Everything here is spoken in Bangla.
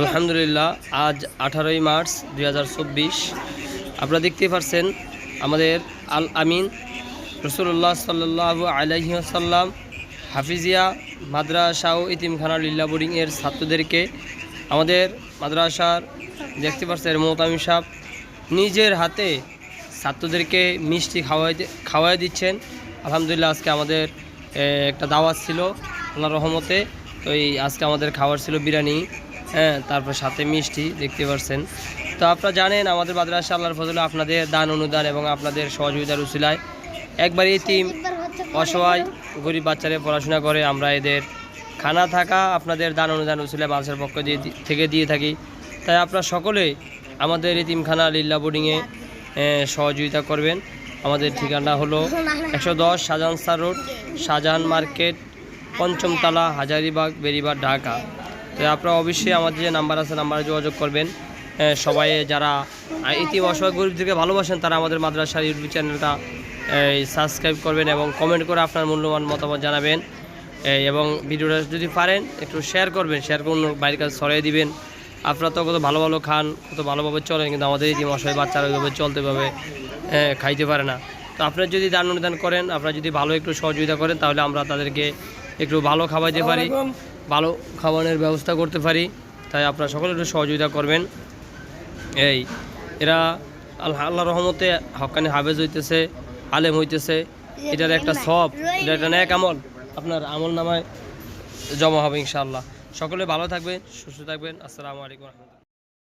আলহামদুলিল্লাহ, আজ আঠারোই মার্চ দু হাজার চব্বিশ। আপনারা দেখতেই পারছেন আমাদের আল আমিন রসুল্লাহ সাল্লাহ আলহিসাল্লাম হাফিজিয়া মাদ্রাসা ও ইতিমখানা লিল্লা বোর্ডিংয়ের ছাত্রদেরকে আমাদের মাদ্রাসার দেখতে পাচ্ছেন মোহতামি সাহ নিজের হাতে ছাত্রদেরকে মিষ্টি খাওয়াই খাওয়াই দিচ্ছেন। আলহামদুলিল্লাহ, আজকে আমাদের একটা দাওয়াত ছিল ওনার রহমতে। তো এই আজকে আমাদের খাওয়ার ছিল বিরিয়ানি। হ্যাঁ তারপর সাথে মিষ্টি দেখতে পাচ্ছেন তো আপনারা জানেন, আমাদের মাদ্রাসা আল্লাহর ফজলে আপনাদের দান, অনুদান এবং আপনাদের সহযোগিতার উচিলায় একবার এই টিম অসহায়, গরিব বাচ্চারা পড়াশোনা করে, আমরা এদের খানা থাকা আপনাদের দান, অনুদান উচিলায় মানুষের পক্ষ দিয়ে থেকে দিয়ে থাকি। তাই আপনারা সকলে আমাদের এতিমখানা লিল্লা বোর্ডিংয়ে সহযোগিতা করবেন। আমাদের ঠিকানা হলো একশো দশ Shahjahan sir road, Shahjahan market, পঞ্চমতলা Hazaribagh Beribagh Dhaka. তো আপনারা অবশ্যই আমাদের যে নাম্বার আছে নাম্বারে যোগাযোগ করবেন। সবাই যারা ইতিম অসহায় গরিবদেরকে ভালোবাসেন তারা আমাদের মাদ্রাসার ইউটিউব চ্যানেলটা সাবস্ক্রাইব করবেন এবং কমেন্ট করে আপনার মূল্যবান মতামত জানাবেন। এবং ভিডিওটা যদি পারেন একটু শেয়ার করবেন শেয়ার করে অন্য বাইরের কাছে ছড়িয়ে দিবেন। আপনারা তো কত ভালো ভালো খান কত ভালোভাবে চলেন কিন্তু আমাদের এই যে মশাই বাচ্চারা ওইভাবে চলতে হ্যাঁ, খাইতে পারে না। তো আপনারা যদি দান অনুদান করেন আপনারা যদি ভালো একটু সহযোগিতা করেন তাহলে আমরা তাদেরকে একটু ভালো খাওয়াইতে পারি। ভালো খাবারের ব্যবস্থা করতে পারি, তাই আপনারা সকলে একটু সহযোগিতা করবেন। এই, এরা আল্লাহ আল্লাহ রহমতে হকানি হাফেজ হইতেছে, আলেম হইতেছে, এটার একটা সব, এটা একটা ন্যাক আমল। আপনার আমল নামায় জমা হবে ইনশাআল্লাহ। সকলে ভালো থাকবেন, সুস্থ থাকবেন। আসসালামু আলাইকুম রহমতুল্লাহ।